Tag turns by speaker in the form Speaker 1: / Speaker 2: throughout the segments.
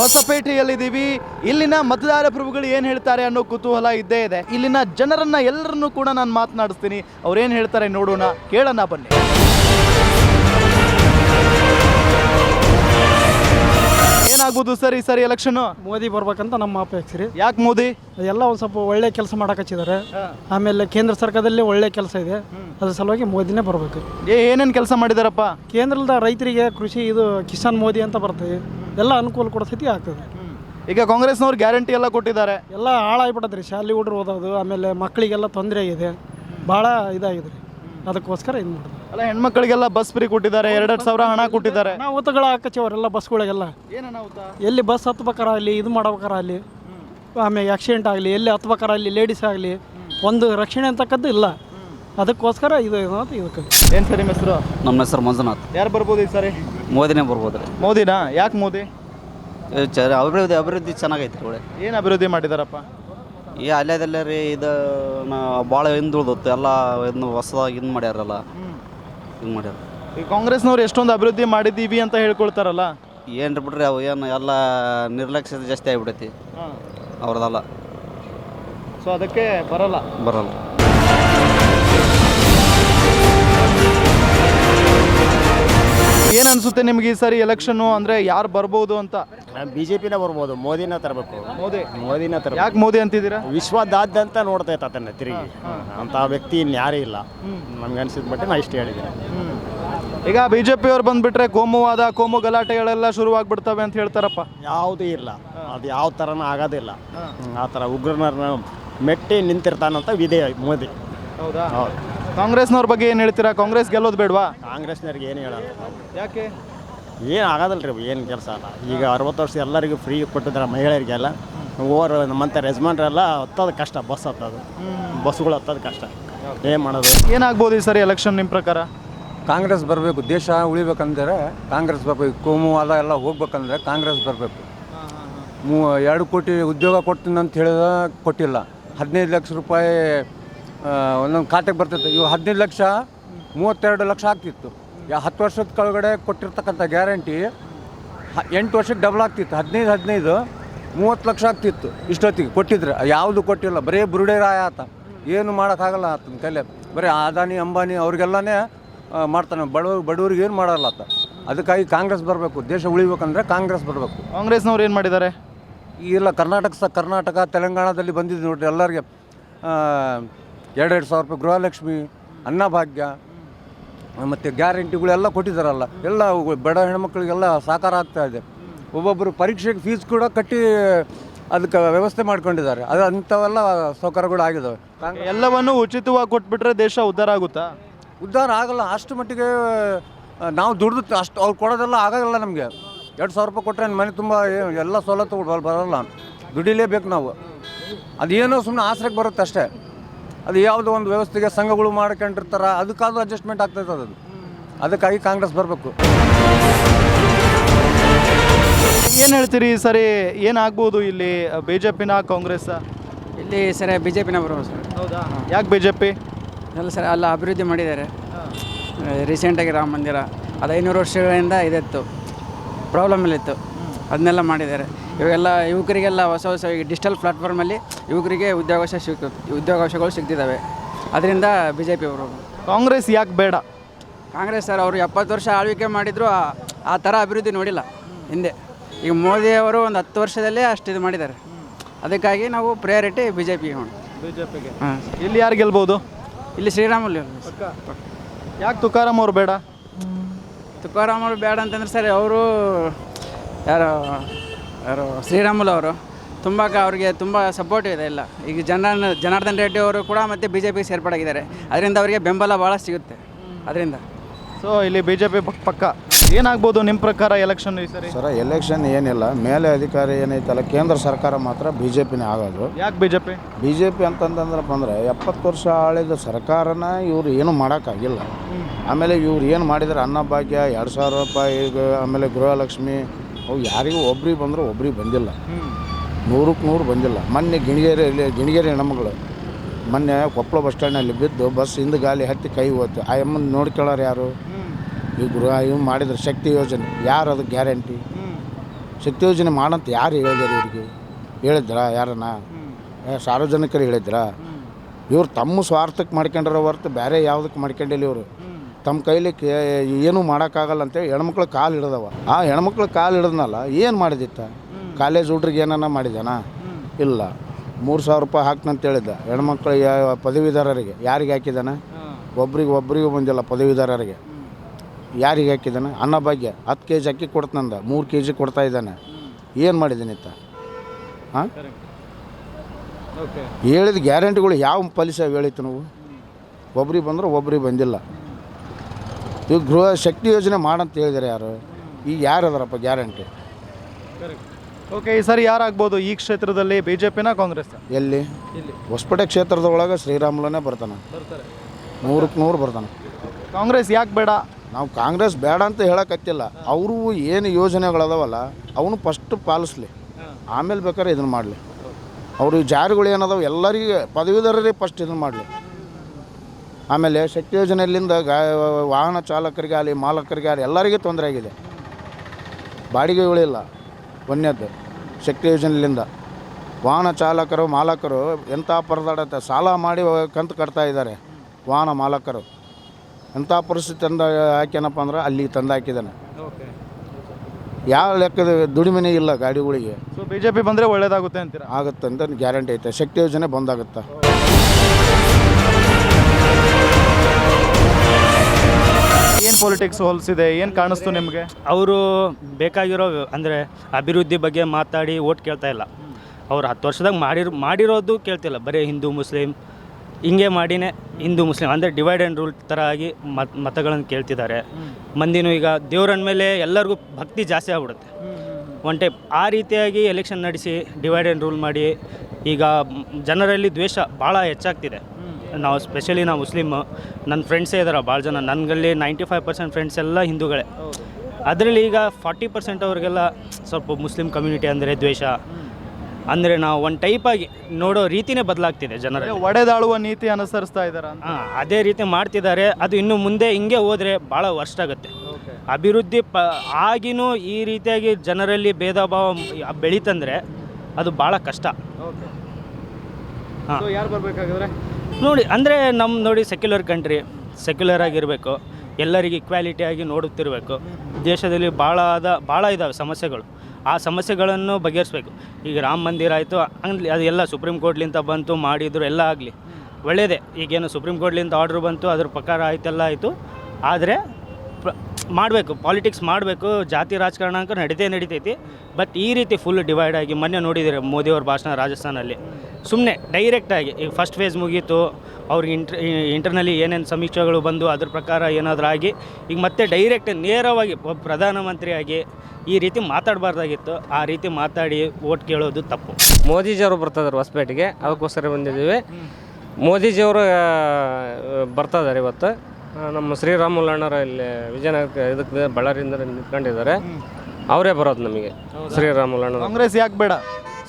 Speaker 1: ಹೊಸಪೇಟೆಯಲ್ಲಿದ್ದೀವಿ ಇಲ್ಲಿನ ಮತದಾರ ಪ್ರಭುಗಳು ಏನು ಹೇಳ್ತಾರೆ ಅನ್ನೋ ಕುತೂಹಲ ಇದ್ದೇ ಇದೆ. ಇಲ್ಲಿನ ಜನರನ್ನ ಎಲ್ಲರನ್ನೂ ಕೂಡ ನಾನು ಮಾತನಾಡಿಸ್ತೀನಿ. ಅವ್ರೇನು ಹೇಳ್ತಾರೆ ನೋಡೋಣ. ಕೇಳೋಣ ಬನ್ನಿ. ಏನಾಗ್ಬೋದು ಸರ್ ಈ ಸರಿ ಎಲೆಕ್ಷನ್
Speaker 2: ಮೋದಿ ಬರ್ಬೇಕಂತ ನಮ್ಮ ಅಪೇಕ್ಷೆ ರೀ.
Speaker 1: ಯಾಕೆ ಮೋದಿ?
Speaker 2: ಎಲ್ಲ ಒಂದು ಸ್ವಲ್ಪ ಒಳ್ಳೆ ಕೆಲಸ ಮಾಡಕಚ್ಚಿದ್ದಾರೆ ಆಮೇಲೆ ಕೇಂದ್ರ ಸರ್ಕಾರದಲ್ಲಿ ಒಳ್ಳೆ ಕೆಲಸ ಇದೆ. ಅದ್ರ ಸಲುವಾಗಿ ಮೋದಿನೇ ಬರಬೇಕು.
Speaker 1: ಏನೇನು ಕೆಲಸ ಮಾಡಿದಾರಪ್ಪ?
Speaker 2: ಕೇಂದ್ರದ ರೈತರಿಗೆ ಕೃಷಿ ಇದು ಕಿಸಾನ್ ಮೋದಿ ಅಂತ ಬರ್ತದೆ. ಎಲ್ಲ ಅನುಕೂಲ ಕೊಡೋ ಸ್ಥಿತಿ ಆಗ್ತದೆ.
Speaker 1: ಈಗ ಕಾಂಗ್ರೆಸ್ನವ್ರು ಗ್ಯಾರಂಟಿ ಎಲ್ಲ ಕೊಟ್ಟಿದ್ದಾರೆ.
Speaker 2: ಎಲ್ಲ ಹಾಳಾಗ್ಬಿಟ್ಟದ್ರಿ. ಶಾಲೆ ಹುಡ್ರು ಓದೋದು ಆಮೇಲೆ ಮಕ್ಕಳಿಗೆಲ್ಲ ತೊಂದರೆ ಆಗಿದೆ ಭಾಳ ಇದಾಗಿದೆ. ರೀ ಅದಕ್ಕೋಸ್ಕರ ಇದು ಮಾಡಿದೆ.
Speaker 1: ಅಲ್ಲ ಹೆಣ್ಮಕ್ಳಿಗೆಲ್ಲ ಬಸ್ ಫ್ರೀ ಕೊಟ್ಟಿದ್ದಾರೆ. ಎರಡೆರಡು ಸಾವಿರ ಹಣ ಕೊಟ್ಟಿದ್ದಾರೆ.
Speaker 2: ಅನಾಹುತಗಳು ಹಾಕಚ್ಚವರೆಲ್ಲ ಬಸ್ಗಳಿಗೆಲ್ಲ. ಎಲ್ಲಿ ಬಸ್ ಹತ್ಬೇಕಾರ ಆಗಲಿ ಇದು ಮಾಡ್ಬೇಕಾರ ಆಗಲಿ ಆಮೇಲೆ ಆಕ್ಸಿಡೆಂಟ್ ಆಗಲಿ ಎಲ್ಲಿ ಹತ್ಬೇಕಾರ ಆಗಲಿ ಲೇಡೀಸ್ ಆಗಲಿ ಒಂದು ರಕ್ಷಣೆ ಅಂತಕ್ಕದ್ದು ಇಲ್ಲ. ಅದಕ್ಕೋಸ್ಕರ ಇದು ಇದು ಅಂತ ಇದಕ್ಕೆ.
Speaker 1: ಏನು ಸರಿ ನಿಮ್ಮ ಹೆಸರು?
Speaker 3: ನಮ್ಮ ಹೆಸರು ಮಂಜುನಾಥ್.
Speaker 1: ಯಾರು ಬರ್ಬೋದು ಈ ಸರಿ?
Speaker 3: ಮೋದಿನೇ ಬರ್ಬೋದು ರೀ.
Speaker 1: ಮೋದಿನಾ? ಯಾಕೆ ಮೋದಿ?
Speaker 3: ಚ ಅಭಿವೃದ್ಧಿ ಅಭಿವೃದ್ಧಿ ಚೆನ್ನಾಗೈತೆ ರೀ ಒಳ್ಳೆ.
Speaker 1: ಏನು ಅಭಿವೃದ್ಧಿ ಮಾಡಿದಾರಪ್ಪ?
Speaker 3: ಈ ಅಲ್ಲೇದಲ್ಲೇ ರೀ ಇದು ಭಾಳ ಹಿಂದುಳಿದತ್ತು ಎಲ್ಲ ಇನ್ನು ಹೊಸದಾಗಿ ಇದು ಮಾಡ್ಯಾರಲ್ಲ. ಇದು ಮಾಡ್ಯಾರ.
Speaker 1: ಈ ಕಾಂಗ್ರೆಸ್ನವ್ರು ಎಷ್ಟೊಂದು ಅಭಿವೃದ್ಧಿ ಮಾಡಿದ್ದೀವಿ ಅಂತ ಹೇಳ್ಕೊಳ್ತಾರಲ್ಲ?
Speaker 3: ಏನು ಬಿಡ್ರಿ ಅವು ಏನು ಎಲ್ಲ ನಿರ್ಲಕ್ಷ್ಯತೆ ಜಾಸ್ತಿ ಆಗಿಬಿಡೈತಿ ಅವ್ರದ್ದಲ್ಲ
Speaker 1: ಸೊ ಅದಕ್ಕೆ ಬರಲ್ಲ.
Speaker 3: ಬರಲ್ಲ.
Speaker 1: ಅನ್ಸುತ್ತೆ ನಿಮ್ಗೆ ಈ ಸರಿ ಎಲೆಕ್ಷನ್ನು ಅಂದ್ರೆ ಯಾರು ಬರ್ಬೋದು ಅಂತ?
Speaker 4: ಬಿ ಜೆ ಪಿನ ಬರ್ಬೋದು. ಮೋದಿನ ತರಬೇಕು.
Speaker 1: ಮೋದಿ.
Speaker 4: ಮೋದಿನ ತರ
Speaker 1: ಯಾಕೆ ಮೋದಿ ಅಂತಿದ್ದೀರಾ?
Speaker 4: ವಿಶ್ವದಾದ್ಯಂತ ನೋಡ್ತಾ ಇತ್ತು ಅದನ್ನ ತಿರುಗಿ. ಅಂತ ವ್ಯಕ್ತಿ ಇನ್ಯಾರೂ ಇಲ್ಲ. ನಮ್ಗೆ ಅನಿಸಿದ ಮಟ್ಟ ನಾ ಇಷ್ಟು ಹೇಳಿದ್ದೀನಿ.
Speaker 1: ಈಗ ಬಿ ಜೆ ಪಿಯವ್ರು ಬಂದ್ಬಿಟ್ರೆ ಕೋಮುವಾದ ಕೋಮು ಗಲಾಟೆಗಳೆಲ್ಲ ಶುರುವಾಗ್ಬಿಡ್ತವೆ ಅಂತ ಹೇಳ್ತಾರಪ್ಪ.
Speaker 4: ಯಾವುದೂ ಇಲ್ಲ. ಅದು ಯಾವ ಥರನೂ ಆಗೋದಿಲ್ಲ. ಆ ಥರ ಉಗ್ರನ ಮೆಟ್ಟಿ ನಿಂತಿರ್ತಾನಂತ ವಿಧೇಯ ಮೋದಿ.
Speaker 1: ಹೌದಾ?
Speaker 4: ಹೌದು.
Speaker 1: ಕಾಂಗ್ರೆಸ್ನವ್ರ ಬಗ್ಗೆ ಏನು ಹೇಳ್ತೀರಾ? ಕಾಂಗ್ರೆಸ್ ಗೆಲ್ಲೋದು ಬೇಡವಾ?
Speaker 4: ಕಾಂಗ್ರೆಸ್ನವ್ರಿಗೆ ಏನು ಹೇಳಲ್ಲ
Speaker 1: ಯಾಕೆ?
Speaker 4: ಏನು ಆಗೋದಿಲ್ಲ ರೀ ಏನು ಕೆಲಸ ಅಲ್ಲ. ಈಗ ಅರವತ್ತು ವರ್ಷ ಎಲ್ಲರಿಗೂ ಫ್ರೀ ಕೊಟ್ಟಿದ್ದಾರೆ ಮಹಿಳೆಯರಿಗೆಲ್ಲ. ಓವರ್ ನಮ್ಮಂಥ ಯಜಮಾನ್ರೆಲ್ಲ ಹತ್ತೋದು ಕಷ್ಟ ಬಸ್ ಹತ್ತೋದು. ಬಸ್ಗಳು ಹತ್ತೋದು ಕಷ್ಟ. ಏನು ಮಾಡೋದು?
Speaker 1: ಏನಾಗ್ಬೋದು ಈ ಸರಿ ಎಲೆಕ್ಷನ್ ನಿಮ್ಮ ಪ್ರಕಾರ?
Speaker 5: ಕಾಂಗ್ರೆಸ್ ಬರಬೇಕು ದೇಶ ಉಳಿಬೇಕಂದ್ರೆ ಕಾಂಗ್ರೆಸ್ ಬರಬೇಕು ಕೋಮುವಾದ ಎಲ್ಲ ಹೋಗ್ಬೇಕಂದ್ರೆ ಕಾಂಗ್ರೆಸ್ ಬರಬೇಕು. ಮೂ ಎರಡು ಕೋಟಿ ಉದ್ಯೋಗ ಕೊಡ್ತೀನಿ ಅಂತ ಹೇಳಿದ ಕೊಟ್ಟಿಲ್ಲ. ಹದಿನೈದು ಲಕ್ಷ ರೂಪಾಯಿ ಒಂದೊಂದು ಖಾತೆಗೆ ಬರ್ತಿತ್ತು. ಇವು ಹದಿನೈದು ಲಕ್ಷ ಮೂವತ್ತೆರಡು ಲಕ್ಷ ಆಗ್ತಿತ್ತು. ಯಾ ಹತ್ತು ವರ್ಷದ ಕೆಳಗಡೆ ಕೊಟ್ಟಿರ್ತಕ್ಕಂಥ ಗ್ಯಾರಂಟಿ ಎಂಟು ವರ್ಷಕ್ಕೆ ಡಬಲ್ ಆಗ್ತಿತ್ತು. ಹದಿನೈದು ಹದಿನೈದು ಮೂವತ್ತು ಲಕ್ಷ ಆಗ್ತಿತ್ತು ಇಷ್ಟೊತ್ತಿಗೆ ಕೊಟ್ಟಿದ್ರೆ. ಯಾವುದು ಕೊಟ್ಟಿಲ್ಲ. ಬರೀ ಬುರುಡೆ ರಾಯ ಆತ. ಏನು ಮಾಡೋಕ್ಕಾಗಲ್ಲ ಆತನ ಕಲೆ. ಬರೀ ಅದಾನಿ ಅಂಬಾನಿ ಅವ್ರಿಗೆಲ್ಲನೇ ಮಾಡ್ತಾನೆ. ಬಡವ್ರು ಬಡವ್ರಿಗೆ ಏನು ಮಾಡಲ್ಲ ಆತ. ಅದಕ್ಕಾಗಿ ಕಾಂಗ್ರೆಸ್ ಬರಬೇಕು. ದೇಶ ಉಳಿಬೇಕಂದ್ರೆ ಕಾಂಗ್ರೆಸ್ ಬರಬೇಕು.
Speaker 1: ಕಾಂಗ್ರೆಸ್ನವ್ರು ಏನು ಮಾಡಿದ್ದಾರೆ?
Speaker 5: ಇಲ್ಲ ಕರ್ನಾಟಕ ಸ ಕರ್ನಾಟಕ ತೆಲಂಗಾಣದಲ್ಲಿ ಬಂದಿದ್ದು ನೋಡ್ರಿ ಎಲ್ಲರಿಗೆ. ಎರಡೆರಡು ಸಾವಿರ ರೂಪಾಯಿ ಗೃಹಲಕ್ಷ್ಮಿ ಅನ್ನಭಾಗ್ಯ ಮತ್ತು ಗ್ಯಾರಂಟಿಗಳೆಲ್ಲ ಕೊಟ್ಟಿದ್ದಾರಲ್ಲ ಎಲ್ಲ ಬಡ ಹೆಣ್ಮಕ್ಳಿಗೆಲ್ಲ ಸಾಕಾರ ಆಗ್ತಾ ಇದೆ. ಒಬ್ಬೊಬ್ಬರು ಪರೀಕ್ಷೆಗೆ ಫೀಸ್ ಕೂಡ ಕಟ್ಟಿ ಅದಕ್ಕೆ ವ್ಯವಸ್ಥೆ ಮಾಡ್ಕೊಂಡಿದ್ದಾರೆ. ಅದು ಅಂಥವೆಲ್ಲ ಸೌಕರ್ಯಗಳು ಆಗಿದ್ದಾವೆ.
Speaker 1: ಎಲ್ಲವನ್ನು ಉಚಿತವಾಗಿ ಕೊಟ್ಬಿಟ್ರೆ ದೇಶ ಉದ್ಧಾರ ಆಗುತ್ತಾ?
Speaker 5: ಉದ್ಧಾರ ಆಗಲ್ಲ. ಅಷ್ಟು ಮಟ್ಟಿಗೆ ನಾವು ದುಡ್ದು ಅಷ್ಟು ಅವ್ರು ಕೊಡೋದೆಲ್ಲ ಆಗೋಲ್ಲ ನಮಗೆ. ಎರಡು ಸಾವಿರ ರೂಪಾಯಿ ಕೊಟ್ಟರೆ ಮನೆ ತುಂಬ ಎಲ್ಲ ಸವಲತ್ತು ಬ- ಬರೋಲ್ಲ. ದುಡಿಲೇಬೇಕು ನಾವು. ಅದೇನೋ ಸುಮ್ಮನೆ ಆಸರೆಗೆ ಬರುತ್ತೆ ಅಷ್ಟೇ. ಅದು ಯಾವುದೋ ಒಂದು ವ್ಯವಸ್ಥೆಗೆ ಸಂಘಗಳು ಮಾಡ್ಕೊಂಡಿರ್ತಾರ ಅದಕ್ಕಾದ್ರೂ ಅಡ್ಜಸ್ಟ್ಮೆಂಟ್ ಆಗ್ತೈತೆ ಅದು. ಅದಕ್ಕಾಗಿ ಕಾಂಗ್ರೆಸ್ ಬರಬೇಕು.
Speaker 1: ಏನು ಹೇಳ್ತೀರಿ ಈ ಸರಿ? ಏನಾಗ್ಬೋದು ಇಲ್ಲಿ ಬಿ ಜೆ ಪಿನ ಕಾಂಗ್ರೆಸ್
Speaker 6: ಇಲ್ಲಿ ಸರಿ ಬಿ ಜೆ ಪಿನ ಬರ್ಬೋದು ಸರ್.
Speaker 1: ಹೌದಾ? ಯಾಕೆ ಬಿ ಜೆ ಪಿ
Speaker 6: ಎಲ್ಲ ಸರ್ ಅಲ್ಲ ಅಭಿವೃದ್ಧಿ ಮಾಡಿದ್ದಾರೆ. ರೀಸೆಂಟಾಗಿ ರಾಮ ಮಂದಿರ ಅದು ಐನೂರು ವರ್ಷಗಳಿಂದ ಇದಿತ್ತು. ಪ್ರಾಬ್ಲಮ್ ಇತ್ತು. ಅದನ್ನೆಲ್ಲ ಮಾಡಿದ್ದಾರೆ. ಇವಾಗೆಲ್ಲ ಯುವಕರಿಗೆಲ್ಲ ಹೊಸ ಹೊಸ ಈಗ ಡಿಜಿಟಲ್ ಪ್ಲಾಟ್ಫಾರ್ಮಲ್ಲಿ ಯುವಕರಿಗೆ ಉದ್ಯೋಗಾವಶ ಸಿಕ್ ಉದ್ಯೋಗಾವಶಗಳು ಸಿಗ್ತಿದ್ದಾವೆ ಅದರಿಂದ ಬಿ ಜೆ ಪಿಯವರು
Speaker 1: ಕಾಂಗ್ರೆಸ್ ಯಾಕೆ ಬೇಡ?
Speaker 6: ಕಾಂಗ್ರೆಸ್ ಸರ್ ಅವರು ಎಪ್ಪತ್ತು ವರ್ಷ ಆಳ್ವಿಕೆ ಮಾಡಿದ್ರು ಆ- ಆ ಥರ ಅಭಿವೃದ್ಧಿ ನೋಡಿಲ್ಲ ಹಿಂದೆ. ಈಗ ಮೋದಿಯವರು ಒಂದು ಹತ್ತು ವರ್ಷದಲ್ಲೇ ಅಷ್ಟು ಇದು ಮಾಡಿದ್ದಾರೆ. ಅದಕ್ಕಾಗಿ ನಾವು ಪ್ರಯಾರಿಟಿ ಬಿ ಜೆ ಪಿಗೆ
Speaker 1: ಬಿ ಜೆ ಪಿಗೆ
Speaker 6: ಹಾಂ
Speaker 1: ಇಲ್ಲಿ ಯಾರು ಗೆಲ್ಬೋದು?
Speaker 6: ಇಲ್ಲಿ ಶ್ರೀರಾಮುಲು
Speaker 1: ಯಾಕೆ ತುಕಾರಾಮ್ ಅವ್ರು ಬೇಡ?
Speaker 6: ತುಕಾರಾಮ್ ಅವರು ಬೇಡ ಅಂತಂದ್ರೆ ಸರ್ ಅವರು ಯಾರು ಯಾರು ಶ್ರೀರಾಮುಲು ಅವರು ತುಂಬ ಕ- ಅವ್ರಿಗೆ ತುಂಬ ಸಪೋರ್ಟ್ ಇದೆ ಇಲ್ಲ ಈಗ ಜನ ಜನಾರ್ದನ್ ರೆಡ್ಡಿ ಅವರು ಕೂಡ ಮತ್ತೆ ಬಿ ಜೆ ಪಿ ಸೇರ್ಪಡಾಗಿದ್ದಾರೆ ಅದರಿಂದ ಅವರಿಗೆ ಬೆಂಬಲ ಭಾಳ ಸಿಗುತ್ತೆ. ಅದರಿಂದ.
Speaker 1: ಸೊ ಇಲ್ಲಿ ಬಿ ಜೆ ಪಿ ಪಕ್ಕ ಏನಾಗ್ಬೋದು ನಿಮ್ಮ ಪ್ರಕಾರ ಎಲೆಕ್ಷನ್ ಈ ಸರಿ?
Speaker 7: ಸರ ಎಲೆಕ್ಷನ್ ಏನಿಲ್ಲ. ಮೇಲೆ ಅಧಿಕಾರಿ ಏನೈತಲ್ಲ ಕೇಂದ್ರ ಸರ್ಕಾರ ಮಾತ್ರ ಬಿ ಜೆ ಪಿನೇ ಆಗೋದು.
Speaker 1: ಯಾಕೆ B J P
Speaker 7: B J P ಅಂತಂದ್ರಪ್ಪ ಅಂದರೆ ಎಪ್ಪತ್ತು ವರ್ಷ ಆಳಿದ ಸರ್ಕಾರನ ಇವರು ಏನೂ ಮಾಡೋಕ್ಕಾಗಿಲ್ಲ. ಆಮೇಲೆ ಇವ್ರು ಏನು ಮಾಡಿದ್ದಾರೆ ಅನ್ನಭಾಗ್ಯ ಎರಡು ಸಾವಿರ ರೂಪಾಯಿ ಈಗ ಆಮೇಲೆ ಗೃಹಲಕ್ಷ್ಮಿ ಅವು ಯಾರಿಗೂ ಒಬ್ರಿಗೆ ಬಂದರೂ ಒಬ್ರಿಗೆ ಬಂದಿಲ್ಲ. ನೂರಕ್ಕೆ ನೂರು ಬಂದಿಲ್ಲ. ಮೊನ್ನೆ ಗಿಣಿಗೇರಿಯಲ್ಲಿ ಗಿಣಿಗೇರಿ ಹೆಣ್ಮಗಳು ಮೊನ್ನೆ ಕೊಪ್ಪಳ ಬಸ್ ಸ್ಟ್ಯಾಂಡಲ್ಲಿ ಬಿದ್ದು ಬಸ್ ಹಿಂದೆ ಗಾಲಿ ಹತ್ತಿ ಕೈ ಹೋಯ್ತು. ಆ ಎಮ್ಮನ್ನು ನೋಡ್ಕೊಳ್ಳೋರು ಯಾರು? ಈ ಗೃಹ ಇವು ಮಾಡಿದ್ರೆ ಶಕ್ತಿ ಯೋಜನೆ. ಯಾರು ಅದಕ್ಕೆ ಗ್ಯಾರಂಟಿ? ಶಕ್ತಿ ಯೋಜನೆ ಮಾಡಂತ ಯಾರು ಹೇಳಿದಾರೆ ಇವ್ರಿಗೆ? ಹೇಳಿದ್ರಾ ಯಾರನ್ನ? ಸಾರ್ವಜನಿಕರು ಹೇಳಿದ್ರಾ? ಇವ್ರು ತಮ್ಮ ಸ್ವಾರ್ಥಕ್ಕೆ ಮಾಡ್ಕೊಂಡ್ರ ಹೊರ್ತು ಬೇರೆ ಯಾವುದಕ್ಕೆ ಮಾಡ್ಕೊಂಡಿಲ್ಲ ಇವರು. ತಮ್ಮ ಕೈಲಿ ಏನೂ ಮಾಡೋಕ್ಕಾಗಲ್ಲ ಅಂತೇಳಿ ಹೆಣ್ಮಕ್ಳು ಕಾಲು ಹಿಡ್ದವ. ಆ ಹೆಣ್ಮಕ್ಳು ಕಾಲು ಹಿಡ್ದನಲ್ಲ ಏನು ಮಾಡಿದಿತ್ತ? ಕಾಲೇಜ್ ಹುಡ್ರಿಗೆ ಏನನ್ನ ಮಾಡಿದಾನ ಇಲ್ಲ. ಮೂರು ಸಾವಿರ ರೂಪಾಯಿ ಹಾಕ್ನಂತ ಹೇಳಿದ್ದ. ಹೆಣ್ಮಕ್ಳು ಪದವೀಧರರಿಗೆ ಯಾರಿಗೆ ಹಾಕಿದಾನೆ ಒಬ್ರಿಗೆ ಒಬ್ರಿಗೂ ಬಂದಿಲ್ಲ ಪದವೀಧರರಿಗೆ. ಯಾರಿಗೆ ಹಾಕಿದ್ದಾನೆ? ಅನ್ನ ಭಾಗ್ಯ. ಹತ್ತು ಕೆ ಜಿ ಅಕ್ಕಿ ಕೊಡ್ತಂದ ಮೂರು ಕೆ ಜಿ ಕೊಡ್ತಾ ಇದ್ದಾನೆ. ಏನು ಮಾಡಿದ್ದೀನಿ ಇತ್ತ ಹಾಂ ಹೇಳಿದ ಗ್ಯಾರಂಟಿಗಳು ಯಾವ ಪಾಲಿಸಾವ್ ಹೇಳಿತ್ತು ನಾವು? ಒಬ್ರಿಗೆ ಬಂದ್ರೆ ಒಬ್ರಿಗೆ ಬಂದಿಲ್ಲ. ಈಗ ಗೃಹ ಶಕ್ತಿ ಯೋಜನೆ ಮಾಡಂತ ಹೇಳಿದಾರೆ ಯಾರು? ಈಗ ಯಾರು ಅದರಪ್ಪ ಗ್ಯಾರಂಟಿ?
Speaker 1: ಓಕೆ ಈ ಸರಿ ಯಾರಾಗ್ಬೋದು ಈ ಕ್ಷೇತ್ರದಲ್ಲಿ ಬಿ ಜೆ ಪಿನ ಕಾಂಗ್ರೆಸ್
Speaker 7: ಎಲ್ಲಿ?
Speaker 1: ಇಲ್ಲಿ
Speaker 7: ಹೊಸಪೇಟೆ ಕ್ಷೇತ್ರದೊಳಗೆ ಶ್ರೀರಾಮುಲನೇ ಬರ್ತಾನೆ.
Speaker 1: ಬರ್ತಾರೆ.
Speaker 7: ನೂರಕ್ಕೆ ನೂರು ಬರ್ತಾನೆ.
Speaker 1: ಕಾಂಗ್ರೆಸ್ ಯಾಕೆ ಬೇಡ?
Speaker 7: ನಾವು ಕಾಂಗ್ರೆಸ್ ಬೇಡ ಅಂತ ಹೇಳಕತ್ತಿಲ್ಲ. ಅವರು ಏನು ಯೋಜನೆಗಳದಾವಲ್ಲ ಅವನು ಫಸ್ಟ್ ಪಾಲಿಸ್ಲಿ. ಆಮೇಲೆ ಬೇಕಾದ್ರೆ ಇದನ್ನು ಮಾಡಲಿ. ಅವರು ಜಾರಿಗಳು ಏನದಾವೆ ಎಲ್ಲರಿಗೆ ಪದವೀಧರರಿಗೆ ಫಸ್ಟ್ ಇದನ್ನು ಮಾಡಲಿ. ಆಮೇಲೆ ಶಕ್ತಿ ಯೋಜನೆಯಲ್ಲಿಂದ ಗಾ ವಾಹನ ಚಾಲಕರಿಗೆ ಆಗಲಿ ಮಾಲಕರಿಗೆ ಆಗಲಿ ಎಲ್ಲರಿಗೂ ತೊಂದರೆ ಆಗಿದೆ. ಬಾಡಿಗೆ ಉಳಿಲ್ಲ ಒಂದನೇದ್ದು. ಶಕ್ತಿ ಯೋಜನೆಯಿಂದ ವಾಹನ ಚಾಲಕರು ಮಾಲಕರು ಎಂಥ ಪರದಾಡತ್ತೆ ಸಾಲ ಮಾಡಿ ಕಂತು ಕಟ್ತಾ ಇದ್ದಾರೆ ವಾಹನ ಮಾಲಕರು. ಎಂಥ ಪರಿಸ್ಥಿತಿ ತಂದ ಹಾಕ್ಯಾನಪ್ಪ ಅಂದ್ರೆ ಅಲ್ಲಿ ತಂದು ಹಾಕಿದ್ದಾನೆ.
Speaker 1: ಓಕೆ.
Speaker 7: ಯಾವ ಲೆಕ್ಕದ ದುಡಿಮೆನೇ ಇಲ್ಲ ಗಾಡಿಗಳಿಗೆ.
Speaker 1: ಸೊ ಬಿ ಜೆ ಪಿ ಬಂದರೆ ಒಳ್ಳೇದಾಗುತ್ತೆ ಅಂತೀರಾ?
Speaker 7: ಆಗುತ್ತೆ ಅಂತ ಗ್ಯಾರಂಟಿ ಐತೆ. ಶಕ್ತಿ ಯೋಜನೆ ಬಂದಾಗುತ್ತೆ?
Speaker 1: ಏನು ಪೊಲಿಟಿಕ್ಸ್ ಹೋಲಿಸಿದೆ? ಏನು ಕಾಣಿಸ್ತು ನಿಮಗೆ?
Speaker 8: ಅವರು ಬೇಕಾಗಿರೋ ಅಂದರೆ ಅಭಿವೃದ್ಧಿ ಬಗ್ಗೆ ಮಾತಾಡಿ ಓಟ್ ಕೇಳ್ತಾ ಇಲ್ಲ. ಅವ್ರು ಹತ್ತು ವರ್ಷದಾಗ ಮಾಡಿರೋ ಮಾಡಿರೋದು ಕೇಳ್ತಿಲ್ಲ. ಬರೀ ಹಿಂದೂ ಮುಸ್ಲಿಂ ಹಿಂಗೆ ಮಾಡಿನೇ ಹಿಂದೂ ಮುಸ್ಲಿಂ ಅಂದರೆ ಡಿವೈಡ್ ಆ್ಯಂಡ್ ರೂಲ್ ಥರ ಆಗಿ ಮತ್ ಮತಗಳನ್ನು ಕೇಳ್ತಿದ್ದಾರೆ. ಮಂದಿನೂ ಈಗ ದೇವ್ರನ್ನ ಮೇಲೆ ಎಲ್ಲರಿಗೂ ಭಕ್ತಿ ಜಾಸ್ತಿ ಆಗ್ಬಿಡುತ್ತೆ. ಒನ್ ಟೈಪ್ ಆ ರೀತಿಯಾಗಿ ಎಲೆಕ್ಷನ್ ನಡೆಸಿ ಡಿವೈಡ್ ಆ್ಯಂಡ್ ರೂಲ್ ಮಾಡಿ ಈಗ ಜನರಲ್ಲಿ ದ್ವೇಷ ಭಾಳ ಹೆಚ್ಚಾಗ್ತಿದೆ. ನಾವು ಸ್ಪೆಷಲಿ ನಾವು ಮುಸ್ಲಿಮ್ ನನ್ನ ಫ್ರೆಂಡ್ಸೇ ಇದ್ದಾರೆ ಭಾಳ ಜನ. ನನಗಲ್ಲಿ ನೈಂಟಿ ಫೈವ್ ಪರ್ಸೆಂಟ್ ಫ್ರೆಂಡ್ಸ್ ಎಲ್ಲ ಹಿಂದೂಗಳೇ. ಅದರಲ್ಲಿ ಈಗ ಫಾರ್ಟಿ ಪರ್ಸೆಂಟ್ ಅವ್ರಿಗೆಲ್ಲ ಸ್ವಲ್ಪ ಮುಸ್ಲಿಂ ಕಮ್ಯುನಿಟಿ ಅಂದರೆ ದ್ವೇಷ. ಅಂದರೆ ನಾವು ಒಂದು ಟೈಪಾಗಿ ನೋಡೋ ರೀತಿನೇ ಬದಲಾಗ್ತಿದೆ ಜನರ
Speaker 1: ಒಡೆದಾಳುವ ನೀತಿ ಅನುಸರಿಸ್ತಾ ಇದ್ದಾರೆ
Speaker 8: ಹಾಂ ಅದೇ ರೀತಿ ಮಾಡ್ತಿದ್ದಾರೆ. ಅದು ಇನ್ನು ಮುಂದೆ ಹಿಂಗೆ ಹೋದರೆ ಭಾಳ ವರ್ಷ ಆಗುತ್ತೆ. ಅಭಿವೃದ್ಧಿ ಪ ಆಗಿನೂ ಈ ರೀತಿಯಾಗಿ ಜನರಲ್ಲಿ ಭೇದ ಭಾವ ಬೆಳೀತಂದರೆ ಅದು ಭಾಳ ಕಷ್ಟ. ಹಾಂ.
Speaker 1: ಯಾರು ಬರಬೇಕಾಗಿದ್ರೆ?
Speaker 8: ನೋಡಿ, ಅಂದರೆ ನಮ್ಮ ನೋಡಿ ಸೆಕ್ಯುಲರ್ ಕಂಟ್ರಿ ಸೆಕ್ಯುಲರ್ ಆಗಿರಬೇಕು, ಎಲ್ಲರಿಗೆ ಇಕ್ವಾಲಿಟಿ ಆಗಿ ನೋಡುತ್ತಿರಬೇಕು. ದೇಶದಲ್ಲಿ ಭಾಳ ಆದ ಭಾಳ ಇದ್ದಾವೆ ಸಮಸ್ಯೆಗಳು. ಆ ಸಮಸ್ಯೆಗಳನ್ನು ಬಗೆಹರಿಸ್ಬೇಕು. ಈಗ ರಾಮ ಮಂದಿರ ಆಯಿತು ಹಂಗೆ ಅದೆಲ್ಲ ಸುಪ್ರೀಂ ಕೋರ್ಟ್ಲಿಂದ ಬಂತು, ಮಾಡಿದ್ರು, ಎಲ್ಲ ಆಗಲಿ. ಒಳ್ಳೆಯದೇ ಈಗೇನು ಸುಪ್ರೀಂ ಕೋರ್ಟ್ಲಿಂದ ಆರ್ಡ್ರ್ ಬಂತು, ಅದ್ರ ಪ್ರಕಾರ ಆಯ್ತೆಲ್ಲ, ಆಯಿತು. ಆದರೆ ಮಾಡಬೇಕು ಪಾಲಿಟಿಕ್ಸ್ ಮಾಡಬೇಕು ಜಾತಿ ರಾಜಕಾರಣ ಅಂತ ನಡೀತೇ ನಡೀತೈತಿ. ಬಟ್ ಈ ರೀತಿ ಫುಲ್ ಡಿವೈಡ್ ಆಗಿ ಮೊನ್ನೆ ನೋಡಿದ್ದೀರಿ ಮೋದಿಯವ್ರ ಭಾಷಣ ರಾಜಸ್ಥಾನಲ್ಲಿ. ಸುಮ್ಮನೆ ಡೈರೆಕ್ಟಾಗಿ ಈಗ ಫಸ್ಟ್ ಫೇಸ್ ಮುಗೀತು ಅವ್ರಿಗೆ ಇಂಟ್ರ ಇಂಟರ್ನಲ್ಲಿ ಏನೇನು ಸಮೀಕ್ಷೆಗಳು ಬಂದು ಅದ್ರ ಪ್ರಕಾರ ಏನಾದರೂ ಆಗಿ ಈಗ ಮತ್ತೆ ಡೈರೆಕ್ಟ್ ನೇರವಾಗಿ ಪ್ರಧಾನಮಂತ್ರಿಯಾಗಿ ಈ ರೀತಿ ಮಾತಾಡಬಾರ್ದಾಗಿತ್ತು. ಆ ರೀತಿ ಮಾತಾಡಿ ಓಟ್ ಕೇಳೋದು ತಪ್ಪು.
Speaker 9: ಮೋದಿಜಿಯವರು ಬರ್ತಿದ್ದಾರೆ ಹೊಸಪೇಟೆಗೆ ಅದಕ್ಕೋಸ್ಕರ ಬಂದಿದ್ದೀವಿ. ಮೋದಿಜಿಯವರು ಬರ್ತಿದ್ದಾರೆ ಇವತ್ತು. ಆ, ನಮ್ಮ ಶ್ರೀರಾಮ್ ಇಲ್ಲಿ ವಿಜಯನಗರ ಇದಕ್ಕೆ ಬಳ್ಳಾರಿಯಿಂದ ನಿಂತ್ಕೊಂಡಿದ್ದಾರೆ. ಅವರೇ ಬರೋದು ನಮಗೆ. ಶ್ರೀರಾಮ್
Speaker 1: ಕಾಂಗ್ರೆಸ್ ಯಾಕೆ ಬೇಡ?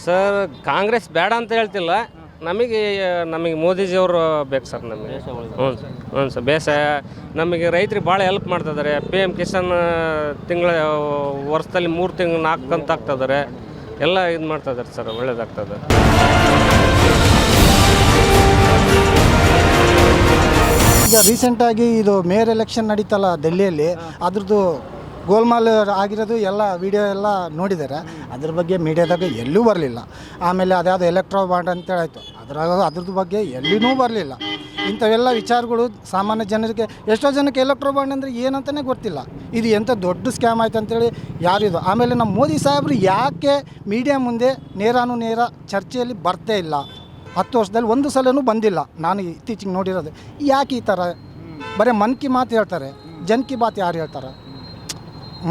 Speaker 9: ಸರ್ ಕಾಂಗ್ರೆಸ್ ಬೇಡ ಅಂತ ಹೇಳ್ತಿಲ್ಲ. ನಮಗೆ ನಮಗೆ ಮೋದಿಜಿಯವರು ಬೇಕು ಸರ್ ನಮಗೆ. ಹ್ಞೂ ಸರ್ ಹ್ಞೂ ಸರ್ ಬೇಸಾಯ ನಮಗೆ ರೈತರಿಗೆ ಭಾಳ ಹೆಲ್ಪ್ ಮಾಡ್ತಿದ್ದಾರೆ ಪಿ ಎಂ ಕಿಸಾನ್ ತಿಂಗಳ ವರ್ಷದಲ್ಲಿ ಮೂರು ತಿಂಗಳು ನಾಲ್ಕು ಆಗ್ತಿದ್ದಾರೆ ಎಲ್ಲ ಇದು ಮಾಡ್ತಿದ್ದಾರೆ ಸರ್ ಒಳ್ಳೇದಾಗ್ತದೆ
Speaker 10: ಈಗ ರೀಸೆಂಟಾಗಿ ಇದು ಮೇಯರ್ ಎಲೆಕ್ಷನ್ ನಡೀತಲ್ಲ ಡೆಲ್ಲಿಯಲ್ಲಿ ಅದ್ರದ್ದು ಗೋಲ್ಮಾಲ್ ಆಗಿರೋದು ಎಲ್ಲ ವಿಡಿಯೋ ಎಲ್ಲ ನೋಡಿದ್ದಾರೆ. ಅದ್ರ ಬಗ್ಗೆ ಮೀಡಿಯಾದಾಗ ಎಲ್ಲೂ ಬರಲಿಲ್ಲ. ಆಮೇಲೆ ಅದ್ಯಾವುದು ಎಲೆಕ್ಟ್ರೋ ಬಾಂಡ್ ಅಂತೇಳಿ ಆಯಿತು ಅದ್ರಾಗ ಅದ್ರದ್ದು ಬಗ್ಗೆ ಎಲ್ಲಿನೂ ಬರಲಿಲ್ಲ. ಇಂಥವೆಲ್ಲ ವಿಚಾರಗಳು ಸಾಮಾನ್ಯ ಜನರಿಗೆ ಎಷ್ಟೋ ಜನಕ್ಕೆ ಎಲೆಕ್ಟ್ರೋ ಬಾಂಡ್ ಅಂದರೆ ಏನಂತಲೇ ಗೊತ್ತಿಲ್ಲ. ಇದು ಎಂಥ ದೊಡ್ಡ ಸ್ಕ್ಯಾಮ್ ಆಯ್ತು ಅಂತೇಳಿ ಯಾರಿದು ಆಮೇಲೆ ನಮ್ಮ ಮೋದಿ ಸಾಹೇಬರು ಯಾಕೆ ಮೀಡಿಯಾ ಮುಂದೆ ನೇರಾನು ನೇರ ಚರ್ಚೆಯಲ್ಲಿ ಬರ್ತೇ ಇಲ್ಲ? ಹತ್ತು ವರ್ಷದಲ್ಲಿ ಒಂದು ಸಲನೂ ಬಂದಿಲ್ಲ. ನಾನು ಇತ್ತೀಚೆಗೆ ನೋಡಿರೋದು. ಯಾಕೆ ಈ ಥರ? ಬರೀ ಮನ್ ಕಿ ಮಾತು ಹೇಳ್ತಾರೆ. ಜನ್ ಕಿ ಬಾತ್ ಯಾರು ಹೇಳ್ತಾರೆ?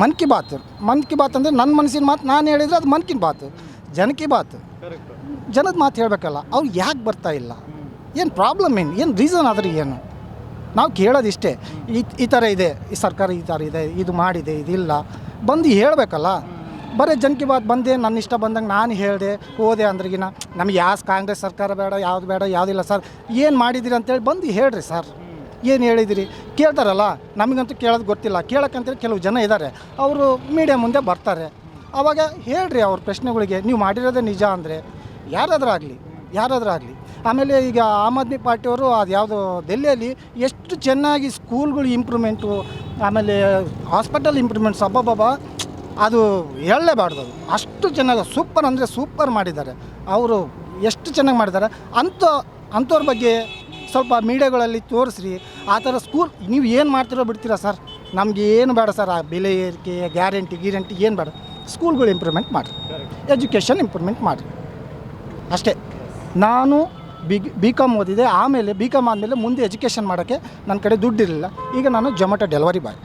Speaker 10: ಮನ್ ಕಿ ಬಾತ್. ಮನ್ ಕಿ ಬಾತ್ ಅಂದರೆ ನನ್ನ ಮನಸ್ಸಿನ ಮಾತು ನಾನು ಹೇಳಿದರೆ ಅದು ಮನ್ ಕಿ ಬಾತ್. ಜನ ಕಿ ಬಾತ್. ಜನದ ಮಾತು ಹೇಳಬೇಕಲ್ಲ ಅವ್ರು ಯಾಕೆ ಬರ್ತಾ ಇಲ್ಲ? ಏನು ಪ್ರಾಬ್ಲಮ್ ಏನು? ಏನು ರೀಸನ್ ಆದರೆ ಏನು? ನಾವು ಕೇಳೋದು ಇಷ್ಟೇ. ಈ ಈ ಥರ ಇದೆ ಈ ಸರ್ಕಾರ ಈ ಥರ ಇದೆ ಇದು ಮಾಡಿದೆ ಇದಿಲ್ಲ. ಬಂದು ಹೇಳಬೇಕಲ್ಲ. ಬರೀ ಜನಕ್ಕೆ ಬಾತ್ ಬಂದೆ ನನ್ನ ಇಷ್ಟ ಬಂದಂಗೆ ನಾನು ಹೇಳಿದೆ, ಹೋದೆ ಅಂದ್ರಿಗಿನ, ನಮ್ಗೆ ಯಾವ ಕಾಂಗ್ರೆಸ್ ಸರ್ಕಾರ ಬೇಡ, ಯಾವ್ದು ಬೇಡ ಯಾವುದಿಲ್ಲ ಸರ್, ಏನು ಮಾಡಿದಿರಿ ಅಂತೇಳಿ ಬಂದು ಹೇಳ್ರಿ ಸರ್. ಏನು ಹೇಳಿದಿರಿ? ಕೇಳ್ತಾರಲ್ಲ, ನಮಗಂತೂ ಕೇಳೋದು ಗೊತ್ತಿಲ್ಲ. ಕೇಳೋಕ್ಕಂತೇಳಿ ಕೆಲವು ಜನ ಇದ್ದಾರೆ ಅವರು ಮೀಡಿಯಾ ಮುಂದೆ ಬರ್ತಾರೆ. ಆವಾಗ ಹೇಳ್ರಿ ಅವ್ರ ಪ್ರಶ್ನೆಗಳಿಗೆ, ನೀವು ಮಾಡಿರೋದೇ ನಿಜ ಅಂದರೆ, ಯಾರಾದರೂ ಆಗಲಿ ಯಾರಾದರೂ ಆಗಲಿ. ಆಮೇಲೆ ಈಗ ಆಮ್ ಆದ್ಮಿ ಪಾರ್ಟಿಯವರು ಅದು ಯಾವುದು ಡೆಲ್ಲಿಯಲ್ಲಿ ಎಷ್ಟು ಚೆನ್ನಾಗಿ ಸ್ಕೂಲ್ಗಳು ಇಂಪ್ರೂವ್ಮೆಂಟು ಆಮೇಲೆ ಹಾಸ್ಪಿಟಲ್ ಇಂಪ್ರೂವ್ಮೆಂಟ್ಸ್ ಅಬ್ಬಬ್ಬಬ್ಬ. ಅದು ಹೇಳಲೇಬಾರ್ದು. ಅಷ್ಟು ಚೆನ್ನಾಗಿ ಸೂಪರ್ ಅಂದರೆ ಸೂಪರ್ ಮಾಡಿದ್ದಾರೆ. ಅವರು ಎಷ್ಟು ಚೆನ್ನಾಗಿ ಮಾಡಿದ್ದಾರೆ. ಅಂಥ, ಅಂಥವ್ರ ಬಗ್ಗೆ ಸ್ವಲ್ಪ ಮೀಡಿಯಾಗಳಲ್ಲಿ ತೋರಿಸ್ರಿ. ಆ ಥರ ಸ್ಕೂಲ್, ನೀವು ಏನು ಮಾಡ್ತಿರೋ ಬಿಡ್ತೀರಾ ಸರ್? ನಮಗೆ ಏನು ಬೇಡ ಸರ್. ಆ ಬೆಲೆ ಏರಿಕೆ, ಗ್ಯಾರಂಟಿ ಗ್ಯಾರಂಟಿ ಏನು ಬೇಡ. ಸ್ಕೂಲ್ಗಳು ಇಂಪ್ರೂವ್ಮೆಂಟ್ ಮಾಡಿರಿ. ಎಜುಕೇಷನ್ ಇಂಪ್ರೂವ್ಮೆಂಟ್ ಮಾಡಿರಿ. ಅಷ್ಟೇ. ನಾನು ಬಿ ಬಿ ಕಾಮ್ ಓದಿದೆ. ಆಮೇಲೆ ಬಿ ಕಾಮ್ ಆದಮೇಲೆ ಮುಂದೆ ಎಜುಕೇಷನ್ ಮಾಡೋಕ್ಕೆ ನನ್ನ ಕಡೆ ದುಡ್ಡಿರಲಿಲ್ಲ. ಈಗ ನಾನು Zomato delivery boy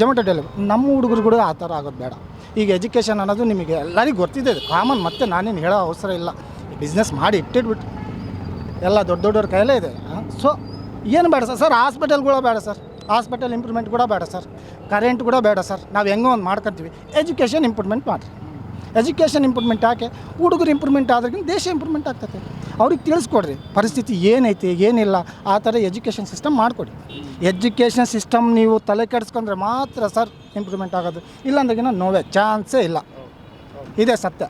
Speaker 10: Zomato delivery ನಮ್ಮ ಹುಡುಗರು ಕೂಡ ಆ ಥರ ಆಗೋದು ಬೇಡ. ಈಗ ಎಜುಕೇಷನ್ ಅನ್ನೋದು ನಿಮಗೆ ಎಲ್ಲರಿಗೂ ಗೊತ್ತಿದೆ ಕಾಮನ್ ಮತ್ತೆ ನಾನೇನು ಹೇಳೋ ಅವಸರ ಇಲ್ಲ. ಬಿಸ್ನೆಸ್ ಮಾಡಿ ಇಟ್ಟಿಟ್ಬಿಟ್ಟು. ಎಲ್ಲ ದೊಡ್ಡ ದೊಡ್ಡವ್ರ ಕೈಲೇ ಇದೆ. ಸೊ ಏನು ಬೇಡ ಸರ್. ಸರ್ ಹಾಸ್ಪಿಟಲ್ಗಳು ಬೇಡ ಸರ್. ಹಾಸ್ಪಿಟಲ್ ಇಂಪ್ರೂವ್ಮೆಂಟ್ ಕೂಡ ಬೇಡ ಸರ್. ಕರೆಂಟ್ ಕೂಡ ಬೇಡ ಸರ್. ನಾವು ಹೆಂಗೋ ಒಂದು ಮಾಡ್ಕೊತೀವಿ. ಎಜುಕೇಷನ್ ಇಂಪ್ರೂವ್ಮೆಂಟ್ ಮಾಡಿರಿ. ಎಜುಕೇಷನ್ ಇಂಪ್ರೂವ್ಮೆಂಟ್ ಯಾಕೆ? ಹುಡುಗರು ಇಂಪ್ರೂವ್ಮೆಂಟ್ ಆದ್ರಿಗಿಂತ ದೇಶ ಇಂಪ್ರೂವ್ಮೆಂಟ್ ಆಗ್ತದೆ. ಅವ್ರಿಗೆ ತಿಳಿಸ್ಕೊಡ್ರಿ. ಪರಿಸ್ಥಿತಿ ಏನೈತಿ ಏನಿಲ್ಲ ಆ ಥರ ಎಜುಕೇಷನ್ ಸಿಸ್ಟಮ್ ಮಾಡಿಕೊಡಿ. ಎಜುಕೇಷನ್ ಸಿಸ್ಟಮ್ ನೀವು ತಲೆ ಕೆಡಿಸ್ಕೊಂಡ್ರೆ ಮಾತ್ರ ಸರ್ ಇಂಪ್ರೂವ್ಮೆಂಟ್ ಆಗೋದು. ಇಲ್ಲಾಂದ್ರಿಗಿನ ನೋವೇ ಚಾನ್ಸೇ ಇಲ್ಲ. ಇದೇ ಸತ್ಯ.